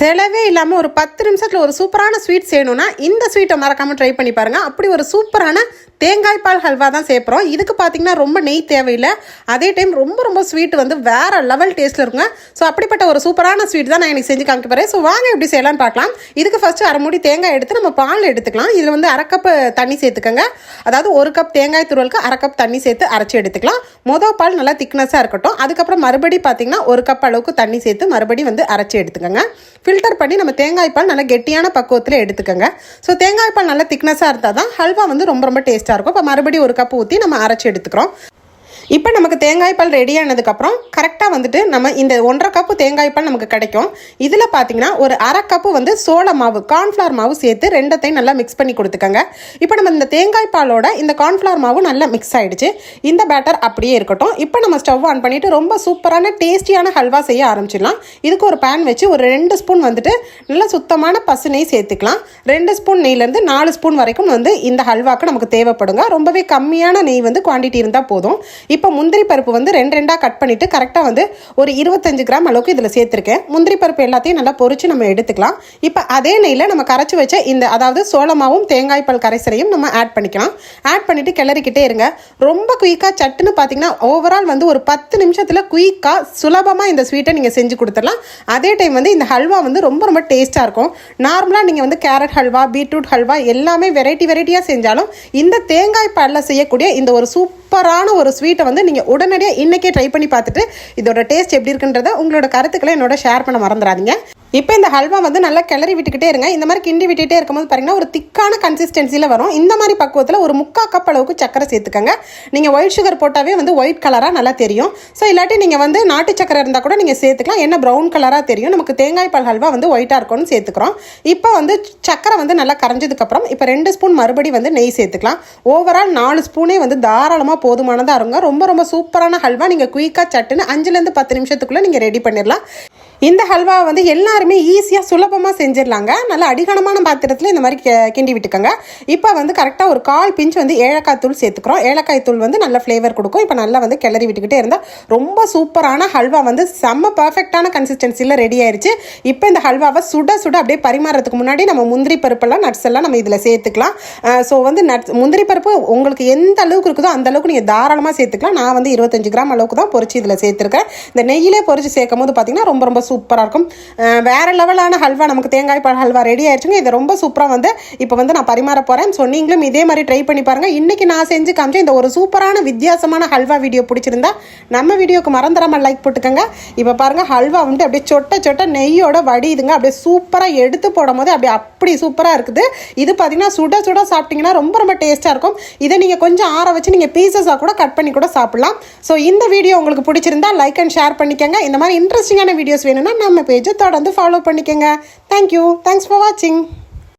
செலவே இல்லாமல் ஒரு பத்து நிமிஷத்தில் ஒரு சூப்பரான ஸ்வீட் செய்யணும்னா இந்த ஸ்வீட்டை மறக்காமல் ட்ரை பண்ணி பாருங்கள் அப்படி ஒரு சூப்பரான தேங்காய் பால் ஹல்வா தான் சேர்க்குறோம் இதுக்கு பார்த்தீங்கன்னா ரொம்ப நெய் தேவையில்லை. அதே டைம் ரொம்ப ரொம்ப ஸ்வீட் வந்து வேறு லெவல் டேஸ்ட்டில் இருக்குங்க. ஸோ அப்படிப்பட்ட ஒரு சூப்பரான ஸ்வீட் தான் நான் எனக்கு செஞ்சு காமிக்க போகிறேன் ஸோ வாங்க எப்படி செய்யலாம்னு பார்க்கலாம் இதுக்கு ஃபஸ்ட்டு அரை மூடி தேங்காய் எடுத்து நம்ம பால் எடுத்துக்கலாம். இதில் வந்து அரை கப் தண்ணி சேர்த்துக்கோங்க. அதாவது ஒரு கப் தேங்காய் துருவலுக்கு அரை கப் தண்ணி சேர்த்து அரைச்சி எடுத்துக்கலாம். மொதல் பால் நல்லா திக்னஸாக இருக்கட்டும். அதுக்கப்புறம் மறுபடி பார்த்தீங்கன்னா ஒரு கப் அளவுக்கு தண்ணி சேர்த்து மறுபடி வந்து அரைச்சி எடுத்துக்கோங்க. ஃபில்டர் பண்ணி நம்ம தேங்காய் பால் நல்லா கெட்டியான பக்குவத்தில் எடுத்துக்கோங்க. ஸோ தேங்காய் பால் நல்லா திக்னஸாக இருந்தால் தான் ஹல்வா வந்து ரொம்ப ரொம்ப டேஸ்ட்டாக இருக்கும். இப்போ மறுபடியும் ஒரு கப் ஊற்றி நம்ம அரைச்சி எடுத்துக்கிறோம். இப்போ நமக்கு தேங்காய் பால் ரெடி ஆனதுக்கப்புறம் கரெக்டாக வந்துட்டு நம்ம இந்த ஒன்றரை கப்பு தேங்காய் பால் நமக்கு கிடைக்கும். இதில் பார்த்தீங்கன்னா ஒரு அரை கப்பு வந்து சோள மாவு கார்ன்ஃப்ளவர் மாவு சேர்த்து ரெண்டத்தையும் நல்லா மிக்ஸ் பண்ணி கொடுத்துக்கோங்க. இப்போ நம்ம இந்த தேங்காய் பாலோட இந்த கார்ன்ஃப்ளவர் மாவு நல்லா மிக்ஸ் ஆகிடுச்சு இந்த பேட்டர் அப்படியே இருக்கட்டும். இப்போ நம்ம ஸ்டவ் ஆன் பண்ணிவிட்டு ரொம்ப சூப்பரான டேஸ்டியான ஹல்வா செய்ய ஆரம்பிச்சிடலாம். இதுக்கு ஒரு பேன் வச்சு ஒரு ரெண்டு ஸ்பூன் வந்துட்டு நல்லா சுத்தமான பசு நெய் சேர்த்துக்கலாம். ரெண்டு ஸ்பூன் நெய்லேருந்து நாலு ஸ்பூன் வரைக்கும் வந்து இந்த ஹல்வாக்கு நமக்கு தேவைப்படுங்க. ரொம்பவே கம்மியான நெய் வந்து குவான்டிட்டி இருந்தால் போதும். இப்போ இப்போ முந்திரி பருப்பு வந்து ரெண்டு ரெண்டாக கட் பண்ணிவிட்டு கரெக்டாக வந்து ஒரு இருபத்தஞ்சு கிராம் அளவுக்கு இதில் சேர்த்துருக்கேன். முந்திரி பருப்பு எல்லாத்தையும் நல்லா பொறிச்சு நம்ம எடுத்துக்கலாம். இப்போ அதே நெய்யில் நம்ம கரைச்சி வச்ச இந்த அதாவது சோளமாவும் தேங்காய் பால் கரைசலையும் நம்ம ஆட் பண்ணிக்கலாம். ஆட் பண்ணிவிட்டு கிளறிக்கிட்டே இருங்க. ரொம்ப குயிக்காக சட்டுன்னு பார்த்தீங்கன்னா ஓவரால் வந்து ஒரு பத்து நிமிஷத்தில் குயிக்காக சுலபமாக இந்த ஸ்வீட்டை நீங்கள் செஞ்சு கொடுத்துடலாம். அதே டைம் வந்து இந்த ஹல்வா வந்து ரொம்ப ரொம்ப டேஸ்ட்டாக இருக்கும். நார்மலாக நீங்கள் வந்து கேரட் ஹல்வா பீட்ரூட் ஹல்வா எல்லாமே வெரைட்டி வெரைட்டியாக செஞ்சாலும் இந்த தேங்காய் பாலில் செய்யக்கூடிய இந்த ஒரு சூப்பரான ஒரு ஸ்வீட்டை வந்து நீங்கள் உடனடியாக இன்றைக்கே ட்ரை பண்ணி பார்த்துட்டு இதோட டேஸ்ட் எப்படி இருக்குன்றத உங்களோட கருத்துக்களை என்னோட ஷேர் பண்ண மறந்துடாதீங்க. இப்போ இந்த ஹல்வா வந்து நல்லா கிளறி விட்டுக்கிட்டே இருங்க. இந்த மாதிரி கிண்டி விட்டுட்டே இருக்கும்போது பார்த்தீங்கன்னா ஒரு திக்கான கன்சிஸ்டன்சியில் வரும். இந்த மாதிரி பக்குவத்தில் ஒரு முக்கா கப் அளவுக்கு சக்கரை சேர்த்துக்கோங்க. நீங்கள் ஒயிட் சுகர் போட்டாவே வந்து ஒயிட் கலராக நல்லா தெரியும். ஸோ இல்லாட்டி நீங்கள் வந்து நாட்டு சக்கரை இருந்தால் கூட நீங்கள் சேர்த்துக்கலாம். என்ன ப்ரௌன் கலராக தெரியும். நமக்கு தேங்காய் பால் ஹல்வா வந்து ஒயிட்டாக இருக்கும்னு சேர்த்துக்கிறோம். இப்போ வந்து சக்கரை வந்து நல்லா கரைஞ்சதுக்கப்புறம் இப்போ ரெண்டு ஸ்பூன் மறுபடி வந்து நெய் சேர்த்துக்கலாம். ஓவரால் நாலு ஸ்பூனே வந்து தாராளமாக போதுமானதாக இருங்க. ரொம்ப ரொம்ப சூப்பரான ஹல்வா. நீங்கள் குயிக்காக சட்டுன்னு அஞ்சுலேருந்து பத்து நிமிஷத்துக்குள்ளே நீங்கள் ரெடி பண்ணிடலாம். இந்த ஹல்வா வந்து எல்லாருமே ஈஸியாக சுலபமாக செஞ்சிடலாங்க. நல்ல அடிகனமான பாத்திரத்தில் இந்த மாதிரி கிண்டி விட்டுக்கோங்க. இப்போ வந்து கரெக்டாக ஒரு கால் பிஞ்ச் வந்து ஏலக்காய் தூள் சேர்த்துக்கிறோம். ஏலக்காய் தூள் வந்து நல்ல ஃப்ளேவர் கொடுக்கும். இப்போ நல்லா வந்து கிளறி விட்டுக்கிட்டே இருந்தால் ரொம்ப சூப்பரான ஹல்வா வந்து செம்ம பர்ஃபெக்டான கன்சிஸ்டன்சியில் ரெடி ஆயிடுச்சு இப்போ இந்த ஹல்வாவை சுட சுட அப்படியே பரிமாறதுக்கு முன்னாடி நம்ம முந்திரி பருப்பெல்லாம் நட்ஸ் எல்லாம் நம்ம இதில் சேர்த்துக்கலாம். ஸோ வந்து நட்ஸ் முந்திரி பருப்பு உங்களுக்கு எந்த அளவுக்கு இருக்குதோ அந்த அளவுக்கு நீங்கள் தாராளமாக சேர்த்துக்கலாம். நான் வந்து இருபத்தஞ்சு கிராம் அளவுக்கு தான் பொறிச்சு இதில் சேர்த்துருக்கேன் இந்த நெய்யிலே பொறிச்சு சேர்க்கும் போது பார்த்தீங்கன்னா ரொம்ப ரொம்ப சூப்பராக இருக்கும். வேறு லெவலான ஹல்வா நமக்கு தேங்காய் பால் ஹல்வா ரெடி ஆயிடுச்சுங்க. இது ரொம்ப சூப்பராக வந்து இப்போ வந்து நான் பரிமாற போகிறேன் ஸோ நீங்களும் இதே மாதிரி ட்ரை பண்ணி பாருங்கள் இன்றைக்கி நான் செஞ்சு காமிச்சேன் இந்த ஒரு சூப்பரான வித்தியாசமான ஹல்வா வீடியோ பிடிச்சிருந்தா நம்ம வீடியோக்கு மறந்துடாமல் லைக் போட்டுக்கோங்க. இப்போ பாருங்கள் ஹல்வா வந்து அப்படியே சொட்ட சொட்ட நெய்யோட வடியுதுங்க. அப்படியே சூப்பராக எடுத்து போடும் போது அப்படியே அப்படி சூப்பராக இருக்குது. இது பார்த்தீங்கன்னா சுட சுட சாப்பிட்டீங்கன்னா ரொம்ப ரொம்ப டேஸ்ட்டாக இருக்கும். இதை நீங்கள் கொஞ்சம் ஆற வச்சு நீங்கள் பீசஸாக கூட கட் பண்ணி கூட சாப்பிடலாம். ஸோ இந்த வீடியோ உங்களுக்கு பிடிச்சிருந்தா லைக் அண்ட் ஷேர் பண்ணிக்கோங்க. இந்த மாதிரி இன்ட்ரெஸ்டிங்கான வீடியோஸ் வேணும்னா நம்ம பேஜை தொடர்ந்து ஃபாலோ பண்ணிக்கோங்க. தேங்க்யூ தேங்க்ஸ் ஃபார் வாட்சிங்